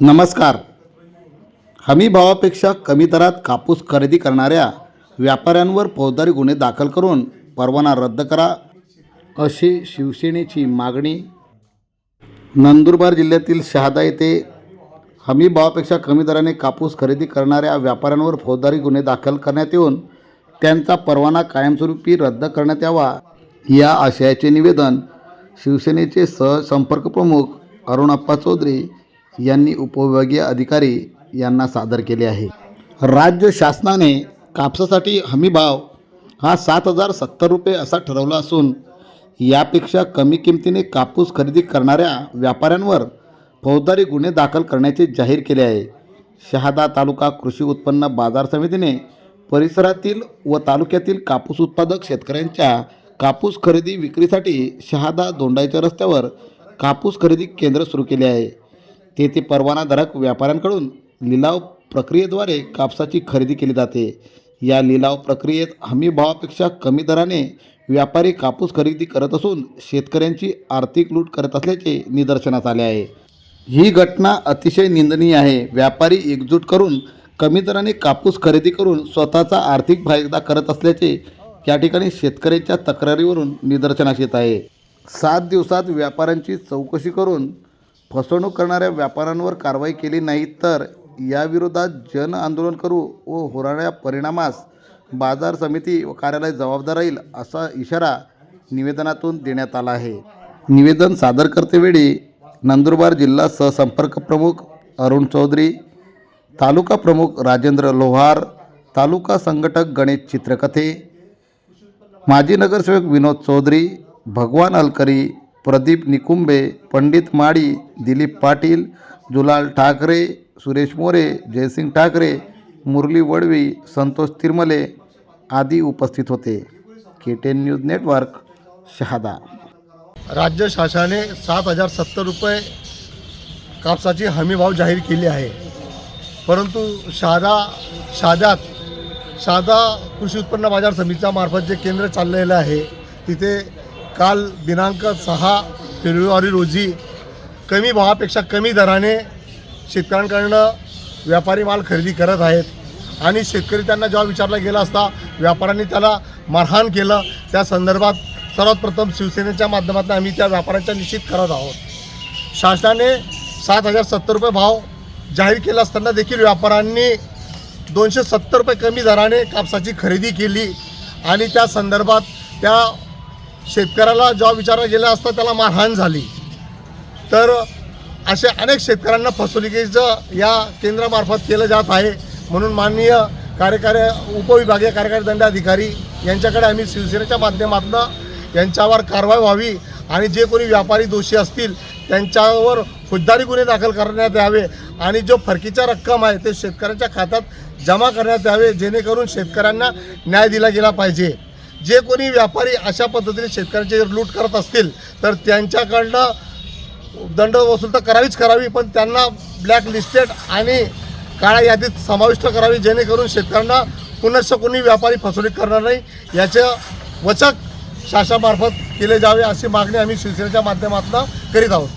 नमस्कार. हमी भावापेक्षा कमी दरात कापूस खरेदी करणाऱ्या व्यापाऱ्यांवर फौजदारी गुन्हे दाखल करून परवाना रद्द करा अशी शिवसेनेची मागणी. नंदुरबार जिल्ह्यातील शहादा येथे हमी भावापेक्षा कमी दराने कापूस खरेदी करणाऱ्या व्यापाऱ्यांवर फौजदारी गुन्हे दाखल करण्यात येऊन त्यांचा परवाना कायमस्वरूपी रद्द करण्यात यावा या आशयाचे निवेदन शिवसेनेचे सहसंपर्क प्रमुख अरुणप्पा चौधरी यांनी उपविभागीय अधिकारी यांना सादर केले आहे. राज्य शासनाने कापसासाठी हमी भाव हा सात हजार सत्तर रुपये असा ठरवला असून यापेक्षा कमी किमतीने कापूस खरेदी करणाऱ्या व्यापाऱ्यांवर फौजदारी गुन्हे दाखल करण्याचे जाहीर केले आहे. शहादा तालुका कृषी उत्पन्न बाजार समितीने परिसरातील व तालुक्यातील कापूस उत्पादक शेतकऱ्यांच्या कापूस खरेदी विक्रीसाठी शहादा दोंडाईच्या रस्त्यावर कापूस खरेदी केंद्र सुरू केले आहे. तेथे परवानाधारक व्यापाऱ्यांकडून लिलाव प्रक्रियेद्वारे कापसाची खरेदी केली जाते. या लिलाव प्रक्रियेत हमी भावापेक्षा कमी दराने व्यापारी कापूस खरेदी करत असून शेतकऱ्यांची आर्थिक लूट करत असल्याचे निदर्शनास आले आहे. ही घटना अतिशय निंदनीय आहे. व्यापारी एकजूट करून कमी दराने कापूस खरेदी करून स्वतःचा आर्थिक फायदा करत असल्याचे या ठिकाणी शेतकऱ्यांच्या तक्रारीवरून निदर्शनास येत आहे. सात दिवसात व्यापाऱ्यांची चौकशी करून फसवणूक करणाऱ्या व्यापाऱ्यांवर कारवाई केली नाही तर याविरोधात जन आंदोलन करू व होणाऱ्या परिणामास बाजार समिती व कार्यालय जबाबदार राहील असा इशारा निवेदनातून देण्यात आला आहे. निवेदन सादर करतेवेळी नंदुरबार जिल्हा सहसंपर्क प्रमुख अरुण चौधरी तालुका प्रमुख राजेंद्र लोहार तालुका संघटक गणेश चित्रकथे माजी नगरसेवक विनोद चौधरी भगवान अलकरी प्रदीप निकुंबे पंडित माळी दिलीप पाटील जुलाल ठाकरे सुरेश मोरे जयसिंग ठाकरे मुरली वडवी संतोष तिरमले आदी उपस्थित होते. K ten news network Shahada. राज्य शासनाने सात हजार सत्तर रुपये कापसाची हमी भाव जाहीर केली आहे. परंतु शहादा शहाद्यात शहादा कृषी उत्पन्न बाजार समितीच्या मार्फत जे केंद्र चाललेलं आहे तिथे काल दिनांक सहा फेब्रुवारी रोजी कमी भावापेक्षा कमी दराने शेतकऱ्यांकडनं व्यापारी माल खरेदी करत आहेत. आणि शेतकरी त्यांना जेव्हा विचारला गेला असता व्यापाऱ्यांनी त्याला मारहाण केलं. त्या संदर्भात सर्वात प्रथम शिवसेनेच्या माध्यमातून आम्ही त्या व्यापाऱ्यांच्या निश्चित करत आहोत. शासनाने सात हजार सत्तर रुपये भाव जाहीर केला असताना देखील व्यापाऱ्यांनी दोनशे सत्तर रुपये कमी दराने कापसाची खरेदी केली. आणि त्या संदर्भात त्या शेतकऱ्याला जेव्हा विचारला गेला असता त्याला मारहाण झाली. तर असे अनेक शेतकऱ्यांना फसवणुकीचं या केंद्रामार्फत केलं जात आहे. म्हणून माननीय कार्यकारी उपविभागीय कार्यकारी दंडाधिकारी यांच्याकडे आम्ही शिवसेनेच्या माध्यमातून यांच्यावर कारवाई व्हावी आणि जे कोणी व्यापारी दोषी असतील त्यांच्यावर फौजदारी गुन्हे दाखल करण्यात यावे आणि जो फरकीच्या रक्कम आहे ते शेतकऱ्यांच्या खात्यात जमा करण्यात यावे जेणेकरून शेतकऱ्यांना न्याय दिला गेला पाहिजे. जे कोणी व्यापारी अशा पद्धतीने शेतकऱ्यांची लूट करत असतील तर त्यांच्याकडनं दंड वसूल तर करावीच करावी पण त्यांना ब्लॅक लिस्टेड आणि काळ्या यादीत समाविष्ट करावी जेणेकरून शेतकऱ्यांना पुनश्च कोणी व्यापारी फसवणूक करणार नाही. याचं वचक शासनामार्फत केले जावे अशी मागणी आम्ही शिवसेनेच्या माध्यमातून करीत आहोत.